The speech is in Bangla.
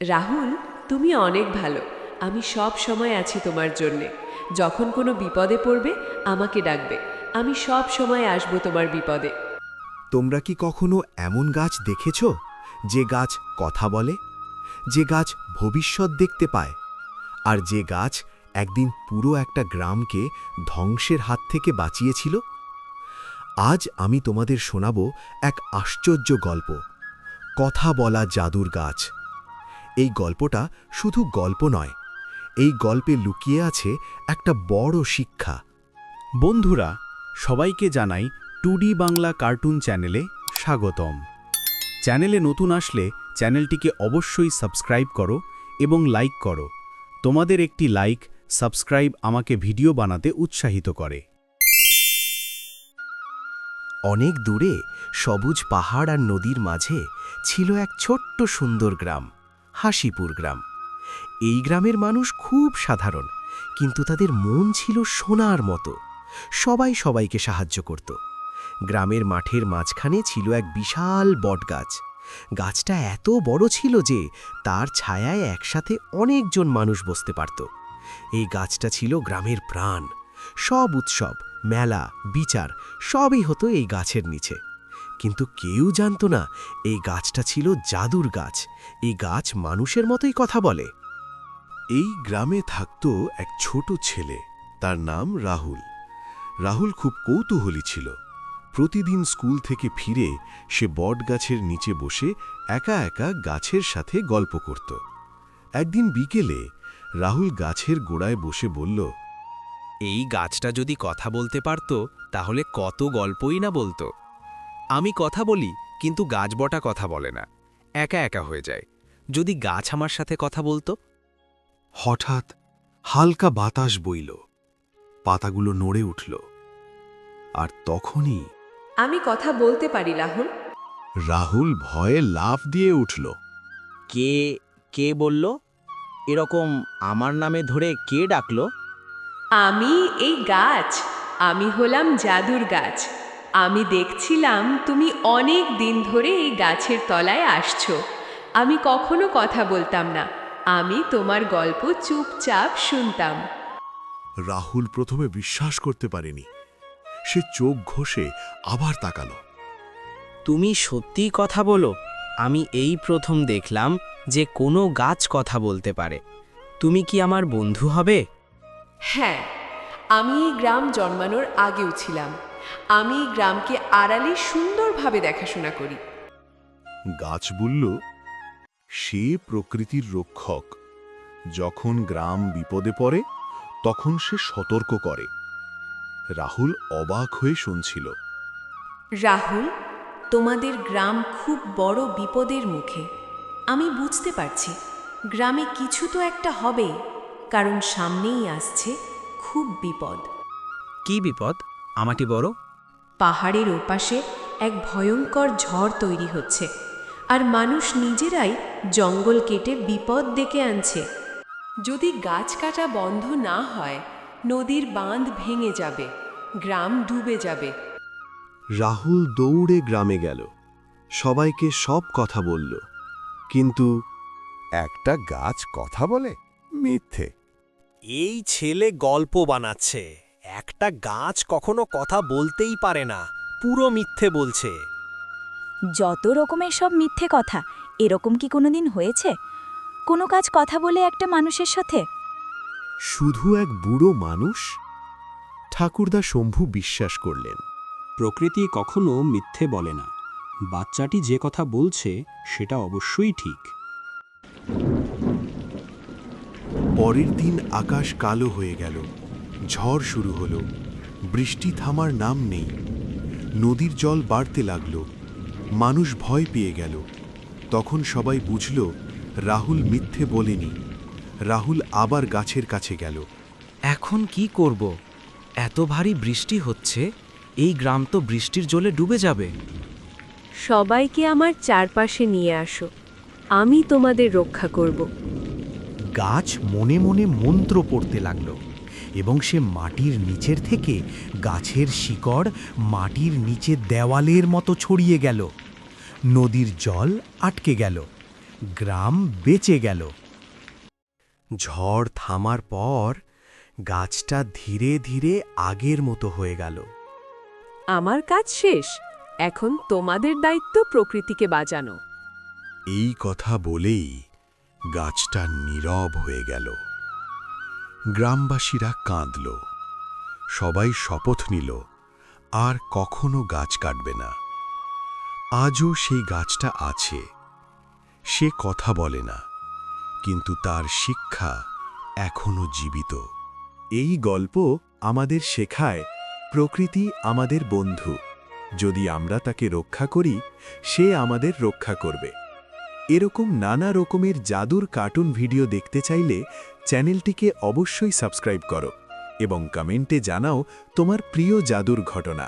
রাহুল, তুমি অনেক ভালো। আমি সব সময় আছি তোমার জন্যে। যখন কোনো বিপদে পড়বে, আমাকে ডাকবে। আমি সব সময় আসব তোমার বিপদে। তোমরা কি কখনো এমন গাছ দেখেছ? যে গাছ কথা বলে, যে গাছ ভবিষ্যৎ দেখতে পায়, আর যে গাছ একদিন পুরো একটা গ্রামকে ধ্বংসের হাত থেকে বাঁচিয়েছিল? আজ আমি তোমাদের শোনাব এক আশ্চর্য গল্প। কথা বলা জাদুর গাছ। এই গল্পটা শুধু গল্প নয়, এই গল্পে লুকিয়ে আছে একটা বড় শিক্ষা। বন্ধুরা, সবাইকে জানাই টুডি বাংলা কার্টুন চ্যানেলে স্বাগতম। চ্যানেলে নতুন আসলে চ্যানেলটিকে অবশ্যই সাবস্ক্রাইব করো এবং লাইক করো। তোমাদের একটি লাইক, সাবস্ক্রাইব আমাকে ভিডিও বানাতে উৎসাহিত করে। অনেক দূরে সবুজ পাহাড় আর নদীর মাঝে ছিল এক ছোট্ট সুন্দর গ্রাম। হাসিপুর গ্রাম। এই গ্রামের মানুষ খুব সাধারণ, কিন্তু তাদের মন ছিল সোনার মতো। সবাই সবাইকে সাহায্য করত। গ্রামের মাঠের মাঝখানে ছিল এক বিশাল বটগাছ। গাছটা এত বড় ছিল যে তার ছায়ায় একসাথে অনেকজন মানুষ বসতে পারত। এই গাছটা ছিল গ্রামের প্রাণ। সব উৎসব, মেলা, বিচার সবই হতো এই গাছের নিচে। কিন্তু কেউ জানত না এই গাছটা ছিল জাদুর গাছ। এই গাছ মানুষের মতোই কথা বলে। এই গ্রামে থাকত এক ছোট ছেলে তার নাম রাহুল। রাহুল খুব কৌতূহলী ছিল। প্রতিদিন স্কুল থেকে ফিরে সে বটগাছের নিচে বসে একা একা গাছের সাথে গল্প করত। একদিন বিকেলে রাহুল গাছের গোড়ায় বসে বলল এই গাছটা যদি কথা বলতে পারত তাহলে কত গল্পই না বলতো। আমি কথা বলি কিন্তু গাছ বটা কথা বলে না। একা একা হয়ে যায়। যদি গাছ আমার সাথে কথা বলতো? হঠাৎ হালকা বাতাস বইল। পাতাগুলো নড়ে উঠল। আর তখনই আমি কথা বলতে পারি রাহুল? রাহুল ভয়ে লাফ দিয়ে উঠল। কে কে বলল? এরকম আমার নামে ধরে কে ডাকলো? আমি এই গাছ। আমি হলাম জাদুর গাছ। আমি দেখছিলাম তুমি অনেক দিন ধরে এই গাছের তলায় আসছো। আমি কখনো কথা বলতাম না। আমি তোমার গল্প চুপচাপ শুনতাম। রাহুল প্রথমে বিশ্বাস করতে পারেনি। সে চোখ ঘষে আবার তাকালো। তুমি সত্যিই কথা বলো। আমি এই প্রথম দেখলাম যে কোনো গাছ কথা বলতে পারে। তুমি কি আমার বন্ধু হবে? হ্যাঁ আমি এই গ্রাম জন্মানোর আগেও ছিলাম। আমি এই গ্রামকে আড়ালে সুন্দরভাবে দেখাশোনা করি। গাছ বলল সে প্রকৃতির রক্ষক। যখন গ্রাম বিপদে পড়ে তখন সে সতর্ক করে। রাহুল অবাক হয়ে শুনছিল। রাহুল তোমাদের গ্রাম খুব বড় বিপদের মুখে। আমি বুঝতে পারছি গ্রামে কিছু তো একটা হবে কারণ সামনেই আসছে খুব বিপদ। কি বিপদ? আমাটি বড়। পাহাড়ের ওপাশে এক ভয়ঙ্কর ঝড় তৈরি হচ্ছে আর মানুষ নিজেরাই জঙ্গল কেটে বিপদ ডেকে আনছে। যদি গাছ কাটা বন্ধ না হয় নদীর বাঁধ ভেঙে যাবে গ্রাম ডুবে যাবে। রাহুল দৌড়ে গ্রামে গেল। সবাইকে সব কথা বলল। কিন্তু একটা গাছ কথা বলে? মিথ্যে। এই ছেলে গল্প বানাচ্ছে। একটা গাছ কখনো কথা বলতেই পারে না পুরো মিথ্যে বলছে। যত রকমের সব মিথ্যে কথা এরকম কি কোনোদিন হয়েছে? কোনো কাজ কথা বলে একটা মানুষের সাথে? শুধু এক বুড়ো মানুষ? ঠাকুরদা শম্ভু বিশ্বাস করলেন। প্রকৃতি কখনো মিথ্যে বলে না। বাচ্চাটি যে কথা বলছে সেটা অবশ্যই ঠিক। পরের দিন আকাশ কালো হয়ে গেল। ঝড় শুরু হলো। বৃষ্টি থামার নাম নেই। নদীর জল বাড়তে লাগল। মানুষ ভয় পেয়ে গেল। তখন সবাই বুঝল রাহুল মিথ্যে বলেনি। রাহুল আবার গাছের কাছে গেল। এখন কি করব? এত ভারী বৃষ্টি হচ্ছে এই গ্রাম তো বৃষ্টির জলে ডুবে যাবে। সবাইকে আমার চারপাশে নিয়ে আসো। আমি তোমাদের রক্ষা করব। গাছ মনে মনে মন্ত্র পড়তে লাগল। এবং সে মাটির নিচের থেকে গাছের শিকড় মাটির নিচে দেওয়ালের মতো ছড়িয়ে গেল। নদীর জল আটকে গেল। গ্রাম বেঁচে গেল। ঝড় থামার পর গাছটা ধীরে ধীরে আগের মতো হয়ে গেল। আমার কাজ শেষ। এখন তোমাদের দায়িত্ব প্রকৃতিকে বাঁচানো। এই কথা বলেই গাছটা নীরব হয়ে গেল। গ্রামবাসীরা কাঁদল। সবাই শপথ নিল, আর কখনো গাছ কাটবে না। আজও সেই গাছটা আছে। সে কথা বলে না, কিন্তু তার শিক্ষা এখনও জীবিত। এই গল্প আমাদের শেখায়, প্রকৃতি আমাদের বন্ধু। যদি আমরা তাকে রক্ষা করি, সে আমাদের রক্ষা করবে। এরকম নানা রকমের জাদুর কার্টুন ভিডিও দেখতে চাইলে চ্যানেলটিকে অবশ্যই সাবস্ক্রাইব করো এবং কমেন্টে জানাও তোমার প্রিয় জাদুর ঘটনা।